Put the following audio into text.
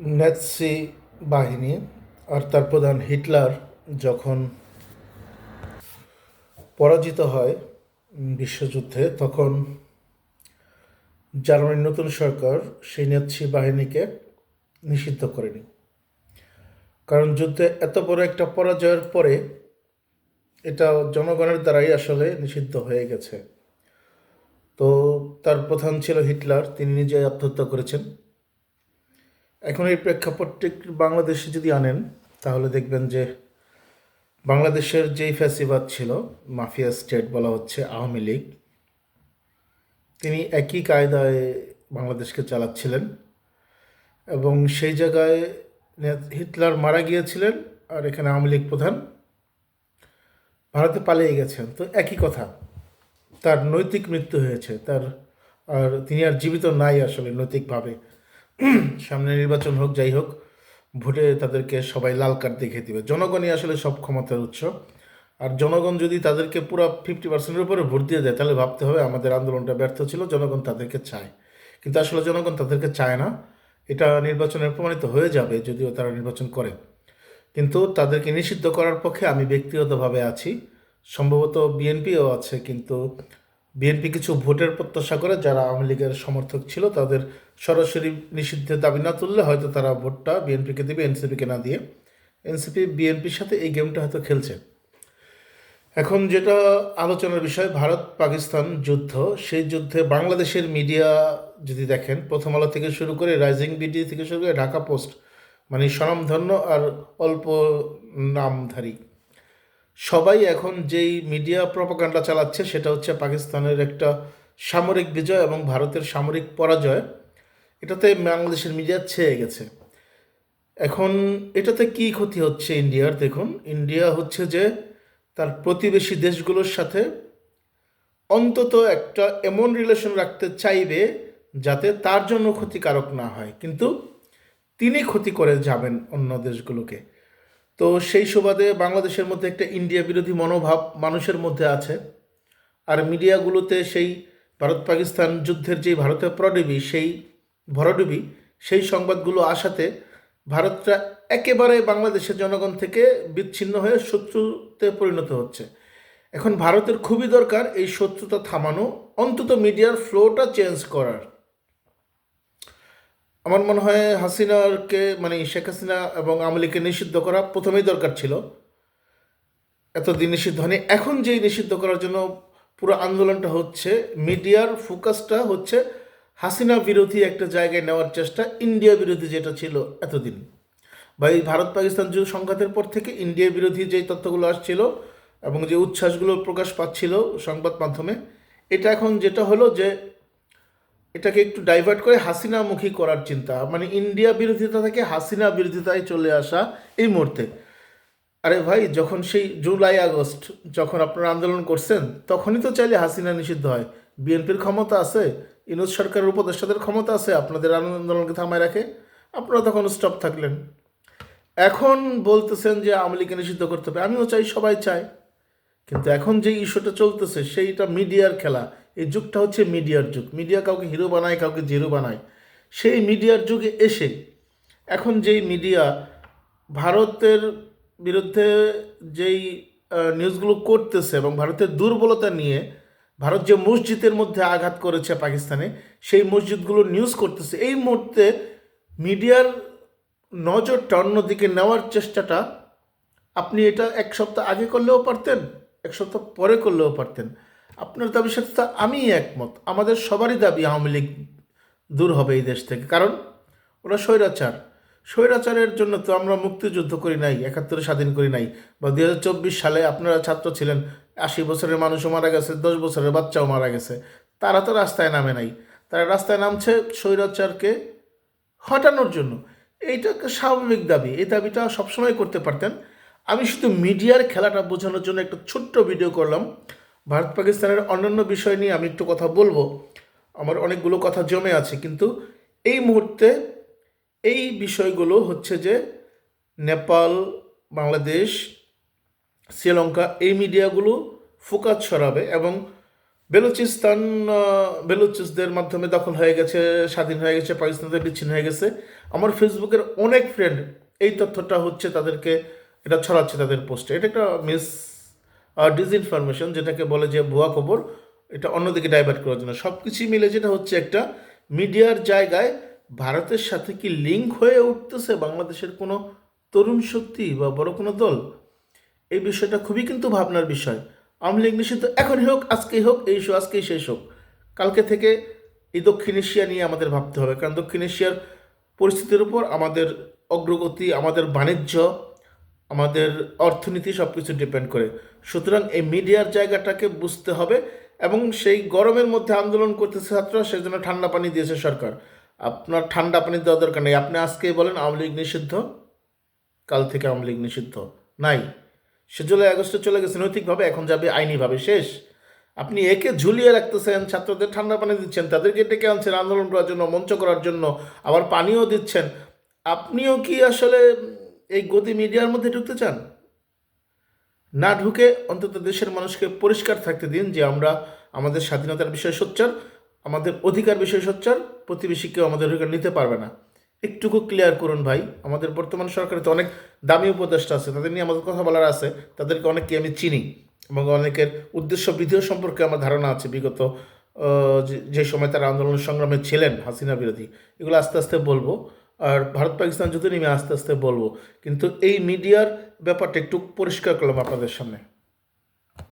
Nazi বাহিনী আর তার প্রধান হিটলার যখন পরাজিত হয় বিশ্বযুদ্ধে, তখন জার্মানির নতুন সরকার সেই ন্যাৎসি বাহিনীকে নিষিদ্ধ করেনি। কারণ যুদ্ধে এত বড় একটা পরাজয়ের পরে এটা জনগণের দ্বারাই আসলে নিষিদ্ধ হয়ে গেছে। তো তার প্রধান ছিল হিটলার, তিনি নিজে আত্মহত্যা করেছেন। এখন এই প্রেক্ষাপটটি বাংলাদেশে যদি আনেন, তাহলে দেখবেন যে বাংলাদেশের যেই ফ্যাসিবাদ ছিল, মাফিয়া স্টেট বলা হচ্ছে আওয়ামী লীগ, তিনি একই কায়দায় বাংলাদেশকে চালাচ্ছিলেন এবং সেই জায়গায় হিটলার মারা গিয়েছিলেন আর এখানে আওয়ামী লীগ প্রধান ভারতে পালিয়ে গেছেন। তো একই কথা, তার নৈতিক মৃত্যু হয়েছে, তার আর তিনি আর জীবিত নাই আসলে নৈতিকভাবে। সামনে নির্বাচন হোক, যাই হোক, ভোটে তাদেরকে সবাই লাল কার্ড দেখিয়ে দিবে। জনগণই আসলে সব ক্ষমতার উৎস। আর জনগণ যদি তাদেরকে পুরো ফিফটি পার্সেন্টের উপরে ভোট দিয়ে দেয়, তাহলে ভাবতে হবে আমাদের আন্দোলনটা ব্যর্থ ছিল, জনগণ তাদেরকে চায়। কিন্তু আসলে জনগণ তাদেরকে চায় না। এটা নির্বাচনের প্রমাণিত হয়ে যাবে, যদিও তারা নির্বাচন করে। কিন্তু তাদেরকে নিষিদ্ধ করার পক্ষে আমি ব্যক্তিগতভাবে আছি। সম্ভবত বিএনপিও আছে, কিন্তু বিএনপি কিছু ভোটের প্রত্যাশা করে, যারা আওয়ামী লীগের সমর্থক ছিল, তাদের সরাসরি নিষিদ্ধের দাবি না তুললে হয়তো তারা ভোটটা বিএনপিকে দেবে, এনসিপিকে না দিয়ে। এনসিপি, বিএনপির সাথে এই গেমটা হয়তো খেলছে। এখন যেটা আলোচনার বিষয়, ভারত পাকিস্তান যুদ্ধ। সেই যুদ্ধে বাংলাদেশের মিডিয়া যদি দেখেন, প্রথম আলো থেকে শুরু করে রাইজিং বিডি থেকে শুরু করে ঢাকা পোস্ট মানে স্বনামধন্য আর অল্প নামধারী। সবাই এখন যেই মিডিয়া প্রপাগান্ডা চালাচ্ছে, সেটা হচ্ছে পাকিস্তানের একটা সামরিক বিজয় এবং ভারতের সামরিক পরাজয়। এটাতে বাংলাদেশের মিডিয়া ছেয়ে গেছে। এখন এটাতে কি ক্ষতি হচ্ছে ইন্ডিয়ার? দেখুন, ইন্ডিয়া হচ্ছে যে তার প্রতিবেশী দেশগুলোর সাথে অন্তত একটা এমন রিলেশন রাখতে চাইবে যাতে তার জন্য ক্ষতিকারক না হয়। কিন্তু তিনি ক্ষতি করে যাবেন অন্য দেশগুলোকে। তো সেই সুবাদে বাংলাদেশের মধ্যে একটা ইন্ডিয়া বিরোধী মনোভাব মানুষের মধ্যে আছে। আর মিডিয়াগুলোতে সেই ভারত পাকিস্তান যুদ্ধের যে ভারতের প্রডিবি, সেই ভরডুবি, সেই সংবাদগুলো আসাতে ভারতটা একেবারে বাংলাদেশের জনগণ থেকে বিচ্ছিন্ন হয়ে শত্রুতে পরিণত হচ্ছে। এখন ভারতের খুবই দরকার এই শত্রুতা থামানো, অন্তত মিডিয়ার ফ্লোটা চেঞ্জ করার। আমার মনে হয় হাসিনাকে মানে শেখ হাসিনা এবং আওয়ামী লীগকে নিষিদ্ধ করা প্রথমেই দরকার ছিল। এতদিন নিষিদ্ধ হয়নি। এখন যেই নিষিদ্ধ করার জন্য পুরো আন্দোলনটা হচ্ছে, মিডিয়ার ফোকাসটা হচ্ছে হাসিনা বিরোধী একটা জায়গায় নেওয়ার চেষ্টা, ইন্ডিয়া বিরোধী যেটা ছিল এতদিন। বা এই ভারত পাকিস্তান যুদ্ধ সংঘাতের পর থেকে ইন্ডিয়া বিরোধী যে তথ্যগুলো আসছিল এবং যে উচ্ছ্বাসগুলো প্রকাশ পাচ্ছিল সংবাদ মাধ্যমে, এটা এখন যেটা হলো যে এটাকে একটু ডাইভার্ট করে হাসিনামুখী করার চিন্তা মানে ইন্ডিয়া বিরোধিতা থেকে হাসিনা বিরোধিতায় চলে আসা এই মুহূর্তে। আরে ভাই, যখন সেই জুলাই আগস্ট যখন আপনারা আন্দোলন করছেন, তখনই তো চাইলে হাসিনা নিষিদ্ধ হয়। বিএনপির ক্ষমতা আছে ইনুজ সরকারের উপদেষ্টাদের ক্ষমতা আছে, আপনাদের আন্দোলনকে থামায় রাখে, আপনারা তখন স্টপ থাকলেন। এখন বলতেছেন যে আওয়ামী লীগকে নিষিদ্ধ করতে হবে, আমিও চাই, সবাই চায়। কিন্তু এখন যে ইস্যুটা চলতেছে, সেইটা মিডিয়ার খেলা। এই যুগটা হচ্ছে মিডিয়ার যুগ। মিডিয়া কাউকে হিরো বানায়, কাউকে জিরো বানায়। সেই মিডিয়ার যুগে এসে এখন যেই মিডিয়া ভারতের বিরুদ্ধে যেই নিউজগুলো করতেছে এবং ভারতের দুর্বলতা নিয়ে ভারত যে মসজিদের মধ্যে আঘাত করেছে পাকিস্তানে, সেই মসজিদগুলো নিউজ করতেছে। এই মুহূর্তে মিডিয়ার নজরটা অন্যদিকে নেওয়ার চেষ্টাটা আপনি এটা এক সপ্তাহ আগে করলেও পারতেন, এক সপ্তাহ পরে করলেও পারতেন। আপনার দাবির সাথে তো আমি একমত। আমাদের সবারই দাবি আওয়ামী লীগ দূর হবে এই দেশ থেকে। কারণ ওরা স্বৈরাচার। স্বৈরাচারের জন্য তো আমরা মুক্তিযুদ্ধ করি নাই, একাত্তরে স্বাধীন করি নাই বা দু হাজার চব্বিশ সালে আপনারা ছাত্র ছিলেন, আশি বছরের মানুষও মারা গেছে, দশ বছরের বাচ্চাও মারা গেছে। তারা তো রাস্তায় নামে নাই। তারা রাস্তায় নামছে স্বৈরাচারকে হটানোর জন্য। এইটা একটা স্বাভাবিক দাবি। এই দাবিটা সবসময় করতে পারতেন। আমি শুধু মিডিয়ার খেলাটা বোঝানোর জন্য একটা ছোট্ট ভিডিও করলাম। ভারত পাকিস্তানের অন্যান্য বিষয় নিয়ে আমি একটু কথা বলব। আমার অনেকগুলো কথা জমে আছে, কিন্তু এই মুহূর্তে এই বিষয়গুলো হচ্ছে যে নেপাল, বাংলাদেশ, শ্রীলঙ্কা এই মিডিয়াগুলো ফোকাস ছড়াবে এবং বেলুচিস্তান বেলুচিসদের মাধ্যমে দখল হয়ে গেছে, স্বাধীন হয়ে গেছে, পাকিস্তানদের বিচ্ছিন্ন হয়ে গেছে। আমার ফেসবুকের অনেক ফ্রেন্ড এই তথ্যটা হচ্ছে তাদেরকে, এটা ছড়াচ্ছে তাদের পোস্টে এটা একটা মিস ডিসইনফরমেশন যেটাকে বলে যে ভুয়া খবর, এটা অন্যদিকে ডাইভার্ট করার জন্য। সব কিছুই মিলে যেটা হচ্ছে একটা মিডিয়ার জায়গায় ভারতের সাথে কি লিঙ্ক হয়ে উঠতেছে বাংলাদেশের কোনো তরুণ শক্তি বা বড় কোনো দল? এই বিষয়টা খুবই কিন্তু ভাবনার বিষয়। আওয়ামী লীগ নিষিদ্ধ, এখনই হোক, আজকেই হোক, এই শো আজকেই শেষ হোক। কালকে থেকে এই দক্ষিণ এশিয়া নিয়ে আমাদের ভাবতে হবে। কারণ দক্ষিণ এশিয়ার পরিস্থিতির উপর আমাদের অগ্রগতি, আমাদের বাণিজ্য আমাদের অর্থনীতি সব কিছু ডিপেন্ড করে। সুতরাং এই মিডিয়ার জায়গাটাকে বুঝতে হবে এবং সেই গরমের মধ্যে আন্দোলন করতেছে ছাত্ররা, সেজন্য ঠান্ডা পানি দিয়েছে সরকার। আপনার ঠান্ডা পানি দেওয়া দরকার নেই। আপনি আজকেই বলেন, আওয়ামী লীগ নিষিদ্ধ? কাল থেকে আওয়ামী লীগ নিষিদ্ধ। নাই। সে জুলাই, আগস্টে চলে গেছে। নৈতিকভাবে এখন যাবে আইনিভাবে। শেষ। আপনি একে ঝুলিয়ে রাখতেছেন, ছাত্রদের ঠান্ডা পানি দিচ্ছেন, তাদেরকে ডেকে আনছেন আন্দোলন করার জন্য, মঞ্চ করার জন্য, আবার পানিও দিচ্ছেন। আপনিও কি আসলে এই গদি মিডিয়ার মধ্যে ঢুকতে চান? না ঢুকে অন্তত দেশের মানুষকে পরিষ্কার থাকতে দিন যে আমরা আমাদের স্বাধীনতার বিষয়ে সোচ্চার, আমাদের অধিকার বিষয়ে সোচ্চার প্রতিবেশী কেউ আমাদের অধিকার নিতে পারবে না। একটুকু ক্লিয়ার করুন ভাই, আমাদের বর্তমান সরকারে তো অনেক দামি উপদেষ্টা আছে, তাদের নিয়ে আমাদের কথা বলার আছে, তাদেরকে অনেককে আমি চিনি এবং অনেকের উদ্দেশ্য বিধিও সম্পর্কে আমার ধারণা আছে। বিগত যে- যে সময় তারা আন্দোলন সংগ্রামে ছিলেন, হাসিনা বিরোধী, এগুলো আস্তে আস্তে বলব। আর ভারত পাকিস্তান যুদ্ধ নিয়ে আমি আস্তে আস্তে বলব। কিন্তু এই মিডিয়ার ব্যাপারটা একটু পরিষ্কার করলাম আপনাদের সামনে।